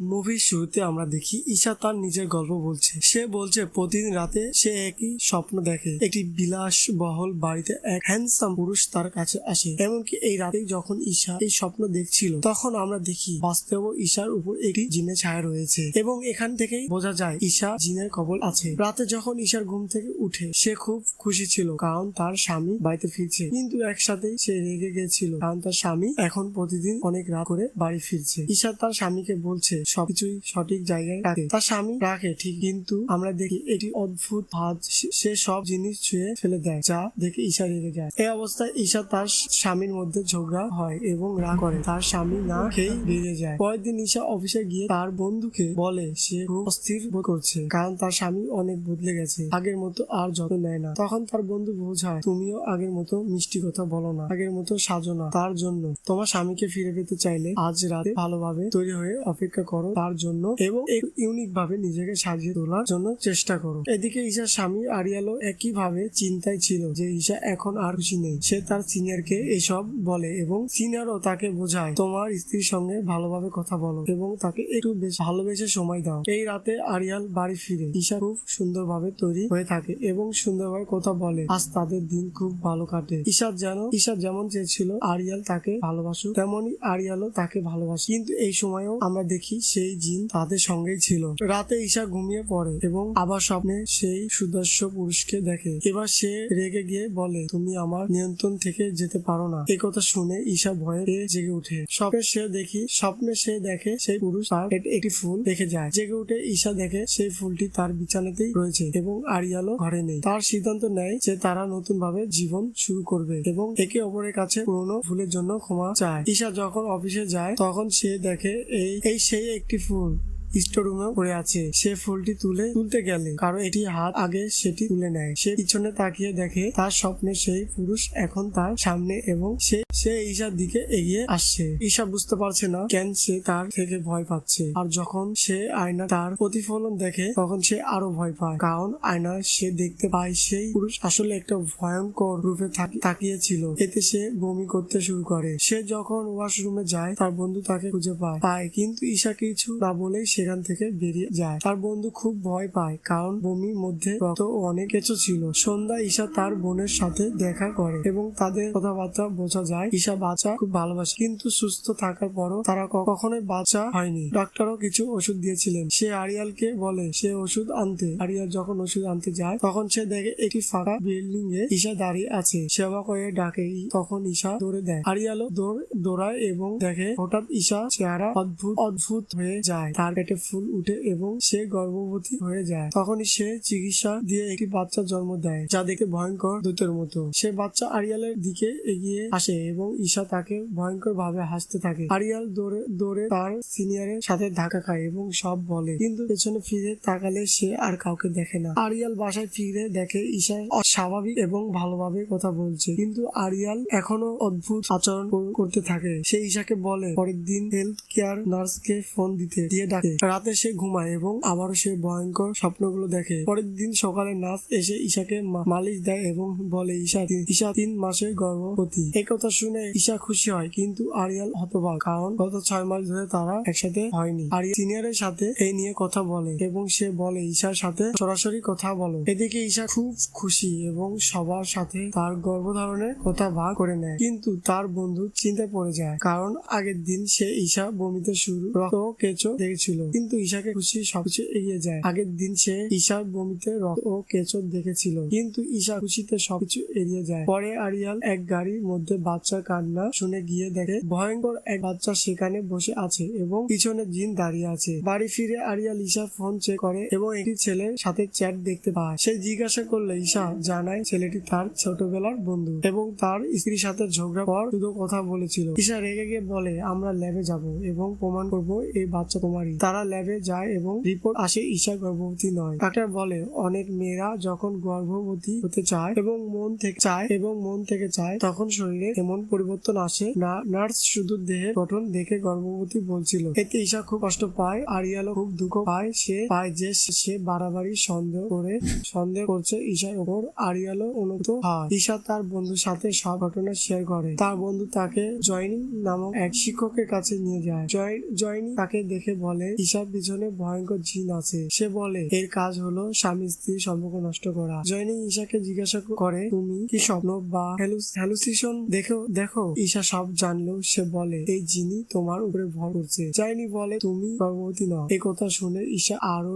মুভির শুরুতে আমরা দেখি ঈশা তার নিজের গল্প বলছে। সে বলছে, প্রতিদিন রাতে সে একই স্বপ্ন দেখে। একটি বিলাস বহল বাড়িতে এক হ্যান্ডসাম পুরুষ তার কাছে আসে। এমনকি এই রাতে যখন ঈশা এই স্বপ্ন দেখছিল, তখন আমরা দেখি বাস্তব ঈশার উপর একটি জিনে ছায়া রয়েছে। এবং এখান থেকেই বোঝা যায়, ঈশা জিনের কবল আছে। রাতে যখন ঈশার ঘুম থেকে উঠে, সে খুব খুশি ছিল কারণ তার স্বামী বাড়িতে ফিরছে। কিন্তু একসাথেই সে রেগে গেছিল কারণ তার স্বামী এখন প্রতিদিন অনেক রাত করে বাড়ি ফিরছে। ঈশা তার স্বামীকে বলছে সবকিছুই সঠিক জায়গায় রাখে। তার স্বামী রাখে, ঠিক। কিন্তু আমরা দেখি এটি অদ্ভুত ভাজ সে- সব জিনিস ছুঁয়ে ফেলে দেয়, যা দেখে ঈশা রেগে যায়। এই অবস্থায় ঈশা তার স্বামীর মধ্যে ঝগড়া হয় এবং রাগ করে। তার স্বামী না খেয়ে বেরিয়ে যায়। পরের দিন ঈশা অফিসে গিয়ে তার বন্ধুকে বলে, সে খুব অস্থির বোধ করছে, কারণ তার স্বামী অনেক বদলে গেছে, আগের মতো আর যত্ন নেয় না। তখন তার বন্ধু বোঝায় তুমিও আগের মতো মিষ্টি কথা বলো না, আগের মতো সাজো না। তার জন্য তোমার স্বামীকে ফিরে পেতে চাইলে আজ রাতে ভালোভাবে তৈরি হয়ে অপেক্ষা করো। তার জন্য এবং ইউনিক ভাবে নিজেকে সাজিয়ে তোলার জন্য চেষ্টা করো। এদিকে ঈশার স্বামী আরিয়ালও একই ভাবে চিন্তায় ছিল যে ঈশা এখন আর খুশি নেই। সে তার সিনিয়রকে এসব বলে এবং সিনিয়রও তাকে বোঝায় তোমার স্ত্রীর সঙ্গে ভালোভাবে কথা বলো এবং তাকে একটু বেশ ভালোবেসে সময় দাও। এই রাতে আরিয়াল বাড়ি ফিরে ঈশা খুব সুন্দরভাবে তৈরি হয়ে থাকে এবং সুন্দরভাবে কথা বলে আজ তাদের দিন খুব ভালো কাটে। ঈশার যেন ঈশা যেমন চেয়েছিল আরিয়াল তাকে ভালোবাসুক তেমনই আরিয়ালও তাকে ভালোবাসে। কিন্তু এই সময়েও আমরা দেখি সেই জিন তাদের সঙ্গেই ছিল। রাতে ঈশা ঘুমিয়ে পড়ে এবং আবার স্বপ্নে সেই সুদর্শ পুরুষকে দেখে। এবার সে রেগে গিয়ে বলে, তুমি আমার নিয়ন্ত্রণ থেকে যেতে পারো না। এই কথা শুনে ঈশা ভয়ে জেগে উঠে স্বপ্নে সে দেখি, স্বপ্নে সে দেখে সেই পুরুষ তার একটি ফুল দেখে যায়। জেগে উঠে ঈশা দেখে সেই ফুলটি তার বিছানাতেই রয়েছে এবং আরিয়ালও ঘরে নেই। তার সিদ্ধান্ত নেয় যে তারা নতুন ভাবে জীবন শুরু করবে এবং একে অপরের কাছে পুরনো ফুলের জন্য ক্ষমা চায়। ঈশা যখন অফিসে যায়, তখন সে দেখে, এই এই সেই একটি ফুল স্টোররুমে পড়ে আছে। সে ফুলটি তুলে তুলতে গেলে কারও এটি হাত আগে সেটি তুলে নেয়। সে পিছনে তাকিয়ে দেখে তার স্বপ্নে সেই পুরুষ এখন তার সামনে এবং সে সে ঈশার দিকে এগিয়ে আসছে। ঈশা বুঝতে পারছে না কেন সে তার থেকে ভয় পাচ্ছে। আর যখন সে আয়না তার প্রতিফলন দেখে, তখন সে আরও ভয় পায়। কারণ আয়নায় সে দেখতে পায় সেই পুরুষ আসলে একটা ভয়ঙ্কর রূপে তাকিয়েছিল। এতে সে বমি করতে শুরু করে। সে যখন ওয়াশরুমে যায়, তার বন্ধু তাকে খুঁজে পায়। পায়। কিন্তু ঈশা কিছু না বলেই সেখান থেকে বেরিয়ে যায়। তার বন্ধু খুব ভয় পায়, কারণ বমির মধ্যে রক্ত অনেক কিছু ছিল। সন্ধ্যা ঈশা তার বোনের সাথে দেখা করে এবং তাদের কথাবার্তা বোঝা যায়। ঈশা বাচ্চা খুব ভালোবাসে, কিন্তু সুস্থ থাকার পরও তারা কখনোই বাচ্চা হয়নি। ডাক্তারও কিছু ওষুধ দিয়েছিলেন। সে আরিয়ালকে বলে, সে ওষুধ আনতে। আরিয়াল যখন ওষুধ আনতে যায়, তখন সে দেখে একটি ফাঁকা বিল্ডিং এ ঈশা দাঁড়িয়ে আছে। সেবা করে ডাকে, তখন ঈশা দৌড়ে দেয়। আরিয়ালও দৌড়, দৌড়ায় এবং দেখে হঠাৎ ঈশা চেহারা অদ্ভুত অদ্ভুত হয়ে যায়। তার পেটে ফুল উঠে এবং সে গর্ভবতী হয়ে যায়। তখনই সে চিকিৎসা দিয়ে একটি বাচ্চা জন্ম দেয়, যা দেখে ভয়ঙ্কর দূতের মতো। সে বাচ্চা আরিয়ালের দিকে এগিয়ে আসে এবং ঈশা তাকে ভয়ঙ্কর ভাবে হাসতে থাকে। আরিয়াল দৌড়ে দৌড়ে তার সিনিয়রের সাথে ধাক্কা খায় এবং সব বলে, কিন্তু পেছনে ফিরে তাকালে সে আর কাউকে দেখে না। আরিয়াল বাসায় ফিরে দেখে ঈশা অস্বাভাবিক এবং ভালোভাবে কথা বলছে, কিন্তু আরিয়াল এখনও অদ্ভুত আচরণ করতে থাকে। সে ঈশাকে বলে, পরের দিন হেলথ কেয়ার নার্সকে ফোন দিতে। দিয়ে ডাকে। রাতে সে ঘুমায় এবং আবারও সে ভয়ঙ্কর স্বপ্নগুলো দেখে। পরের দিন সকালে নাচ এসে ঈশাকে মালিশ দেয় এবং বলে, ঈশা ঈশা তিন মাসের গর্ভবতী। এই কথা শুনে ঈশা খুশি হয়, কিন্তু আরিয়াল হতবাক, কারণ গত ছয় মাস ধরে তারা একসাথে হয়নি। আরিয়াল সিনিয়রের সাথে এই নিয়ে কথা বলে এবং সে বলে, ঈশার সাথে সরাসরি কথা বলো। এদিকে ঈশা খুব খুশি এবং সবার সাথে তার গর্ভধারণের কথা ভাগ করে নেয়, কিন্তু তার বন্ধু চিন্তায় পড়ে যায়, কারণ আগের দিন সে ঈশা বমিতে শুরু, রক্ত কেঁচো দেখেছিল। কিন্তু ঈশাকে খুশি সবচেয়ে এগিয়ে যায়। আগের দিন সে ঈশার বমিতে রক্ত ও কেঁচো দেখেছিল। কিন্তু ঈশা খুশিতে সবকিছু এড়িয়ে যায়। পরে আরিয়াল এক গাড়ির মধ্যে বাচ্চার কান্না শুনে গিয়ে দেখে, ভয়ঙ্কর এক বাচ্চা সেখানে বসে আছে এবং পিছনে জিন দাঁড়িয়ে আছে। বাড়ি ফিরে আরিয়াল ঈশা ফোন চেক করে এবং একটি ছেলের সাথে চ্যাট দেখতে পায়। সে জিজ্ঞাসা করলে ঈশা জানায় ছেলেটি তার ছোটবেলার বন্ধু এবং তার স্ত্রীর সাথে ঝগড়া পর শুধু কথা বলেছিল। ঈশা রেগে গিয়ে বলে, আমরা ল্যাবে যাব এবং প্রমাণ করব এই বাচ্চা তোমারই। তারা ল্যাবে যায় এবং রিপোর্ট আসে ঈশা গর্ভবতী নয়। ডাক্তার বলে, অনেক মেয়েরা যখন গর্ভবতী হতে চায় এবং মন থেকে চায় এবং মন থেকে চায়, তখন শরীরে এমন পরিবর্তন আসে না। নার্স শুধু দেহের গঠন দেখে গর্ভবতী বলছিল, এতে ঈশা খুব কষ্ট পায় আরিয়ালও খুব দুঃখ পায়। সে পায় যে সে বাড়াবাড়ি সন্দেহ করে সন্দেহ করছে ঈশার ওপর আরিয়ালও অনুত হয়। ঈশা তার বন্ধুর সাথে সব ঘটনা শেয়ার করে। তার বন্ধু তাকে জয়নিং নামক এক শিক্ষকের কাছে নিয়ে যায়। জয় জয়নি তাকে দেখে বলে ঈশা ঈশার পিছনে ভয়ঙ্কর জিন আছে। সে বলে, এর কাজ হলো স্বামী স্ত্রীর সম্পর্ক নষ্ট করা। জয়নি ঈশাকে জিজ্ঞাসা করে, তুমি কি স্বপ্ন বা হ্যালুসিনেশন দেখো দেখো? ঈশা সব জানলেও সে বলে, এই জিনি তোমার উপরে ভর করছে। জয়নি বলে, তুমি গর্ভবতী নও। এই কথা শুনে ঈশা আরও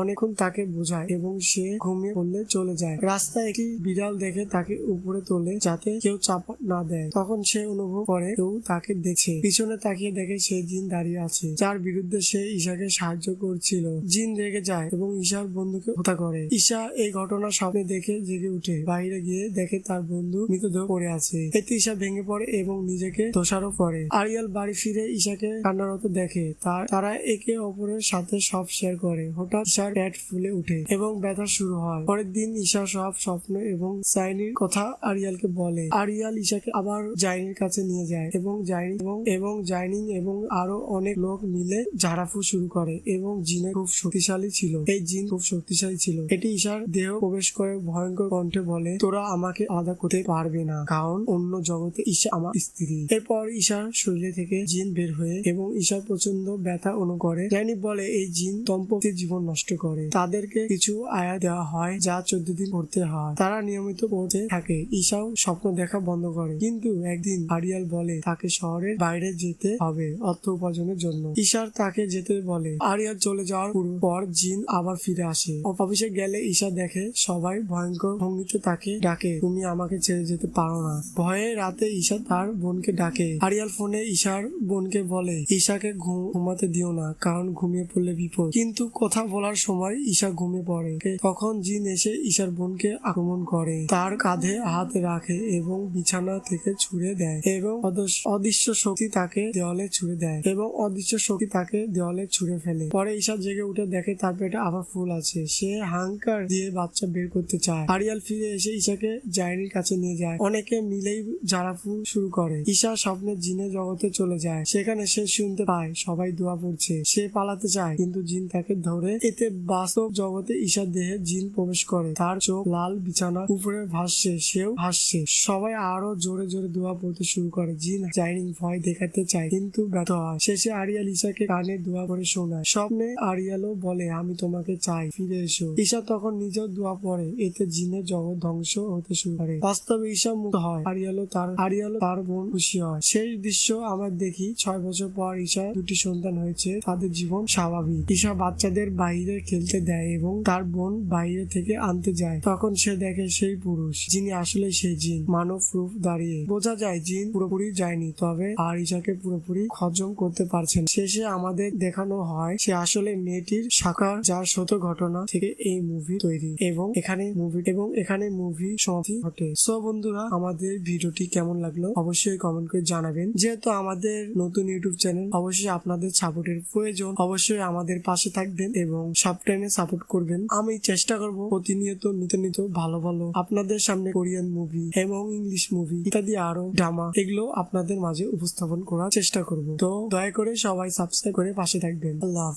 অনেকক্ষণ তাকে বোঝায় এবং সে ঘুমিয়ে পড়লে চলে যায়। রাস্তায় একটি বিড়াল দেখে তাকে উপরে তোলে যাতে কেউ চাপা না দেয়। তখন সে অনুভব করে, কেউ তাকে দেখছে। পিছনে তাকিয়ে দেখে সে জিন দাঁড়িয়ে আছে, যার বিরুদ্ধে সে ঈশাকে সাহায্য করছিল। জিন রেগে যায় এবং ঈশার বন্ধুকে হত্যা করে। ঈশা এই ঘটনা সামনে দেখে জেগে উঠে। বাইরে গিয়ে দেখে তার বন্ধু মৃতদেহ পড়ে আছে। এতে ঈশা ভেঙে পড়ে এবং নিজেকে দোষারোপ করে। আরিয়াল বাড়ি ফিরে ঈশাকে কান্নারত দেখে। তার, তারা একে অপরের সাথে সব শেয়ার করে। হঠাৎ ঈশার পেট ফুলে উঠে এবং ব্যথা শুরু হয়। পরের দিন ঈশা সব স্বপ্ন এবং সাইনির কথা আরিয়ালকে বলে। আরিয়াল ঈশাকে আবার জাইনির কাছে নিয়ে যায় এবং জাইনি এবং এবং জাইনিং এবং আরও অনেক লোক মিলে ঝাড়াফু শুরু করে এবং জিনে খুব শক্তিশালী ছিল। এই জিন খুব শক্তিশালী ছিল। এটি ঈশার দেহ প্রবেশ করে ভয়ঙ্কর কণ্ঠে বলে, তোরা আমাকে আলাদা করতে পারবে না, কারণ অন্য জগতে ঈশা আমার স্ত্রী এরপর ঈশার শরীরে থেকে জিন বের হয়ে এবং ঈশার প্রচণ্ড ব্যথা অনুভব করে। বলে, এই জিন দম্পতির জীবন নষ্ট করে। তাদেরকে কিছু আয়া দেওয়া হয় যা চোদ্দ দিন করতে হয়। তারা নিয়মিত পড়তে থাকে। ঈশাও স্বপ্ন দেখা বন্ধ করে। কিন্তু একদিন আরিয়াল বলে, তাকে শহরের বাইরে যেতে হবে অর্থ উপার্জনের জন্য। ঈশার তাকে যেতে বলে। আরিয়াল চলে যাওয়ার পর জিন আবার ফিরে আসে। অফিসে গেলে ঈশা দেখে সবাই ভয়ঙ্কর ভঙ্গিতে তাকে ডাকে। তুমি আমাকে ছেড়ে যেতে পারো না। ভয়ে রাতে ঈশা তার বোনকে ডাকে। আরিয়াল ফোনে ঈশার বোনকে বলে, ঈশাকে ঘুমাতে দিও না, কারণ ঘুমিয়ে পড়লে বিপদ। কিন্তু কথা বলার সময় ঈশা ঘুমিয়ে পড়ে। তখন জিন এসে ঈশার বোনকে আক্রমণ করে। তার কাঁধে হাত রাখে এবং বিছানা থেকে ছুড়ে দেয় এবং অদৃশ্য শক্তি তাকে দেওয়ালে ছুড়ে দেয় এবং অদৃশ্য শক্তি তাকে দেওয়ালে ছুড়ে ফেলে। পরে ঈশা জেগে উঠে দেখে তার পেটে আবার ফুল আছে। সে হাঙ্কার দিয়ে বাচ্চা বের করতে চায়। আরিয়াল ফিরে এসে ঈশাকে জাইনির কাছে নিয়ে যায়। অনেকে মিলেই জারাফু শুরু করে। ঈশা স্বপ্নে জিনের জগতে চলে যায়। সেখানে সে শুনতে পায়, সবাই দোয়া পড়ছে সে পালাতে চায়, কিন্তু জিন তাকে ধরে এতে বাস্তব জগতে ঈশার দেহে জিন প্রবেশ করে। তার চোখ লাল, বিছানা উপরে ভাসছে, সেও ভাসছে সবাই আরও জোরে জোরে দোয়া পড়তে শুরু করে। জিন জাইনিং ভয় দেখাতে চায়, কিন্তু ব্যর্থ হয়। শেষে আরিয়াল ঈশাকে কানে দোয়া করে শোনায়। স্বপ্নে আরিয়ালও বলে, আমি তোমাকে চাই, ফিরে এসো। ঈশা তখন নিজেও দোয়া পড়ে, এতে জিনের জগৎ ধ্বংস হতে শুরু করে। বাস্তবে ঈশা মুক্ত হয়, আরিয়ালও তার আরিয়ালও তার বোন খুশি হয়। সেই দৃশ্য আমরা দেখি, ছয় বছর পর ঈশা দুটি সন্তান হয়েছে, তাদের জীবন স্বাভাবিক। ঈশা বাচ্চাদের বাইরে খেলতে দেয় এবং তার বোন বাইরে থেকে আনতে যায়। তখন সে দেখে সেই পুরুষ, যিনি আসলে সেই জিন, মানব রূপ দাঁড়িয়ে। বোঝা যায়, জিন পুরোপুরি যায়নি, তবে আর ঈশাকে পুরোপুরি হজম করতে পারছেন শেষে আমাদের দেখানো হয়, সে আসলে মেয়েটির সাকার যার সত্য ঘটনা থেকে এই মুভি তৈরি এবং এখানে মুভি এবং এখানে মুভি সমাপ্তি ঘটে। সো বন্ধুরা, আমাদের ভিডিওটি কেমন লাগল অবশ্যই কমেন্ট করে জানাবেন। যেহেতু আমাদের নতুন ইউটিউব চ্যানেল অবশ্যই আপনাদের সাপোর্টের প্রয়োজন। অবশ্যই আমাদের পাশে থাকবেন এবং সব টাইমে সাপোর্ট করবেন। আমি চেষ্টা করব প্রতিনিয়ত নিত নিত ভালো ভালো আপনাদের সামনে কোরিয়ান মুভি এবং ইংলিশ মুভি ইত্যাদি আরও ড্রামা এগুলো আপনাদের মাঝে উপস্থাপন করার চেষ্টা করব। তো দয়া করে সবাই সাবস্ক্রাইব করে পাশে থাকবেন। dependent love.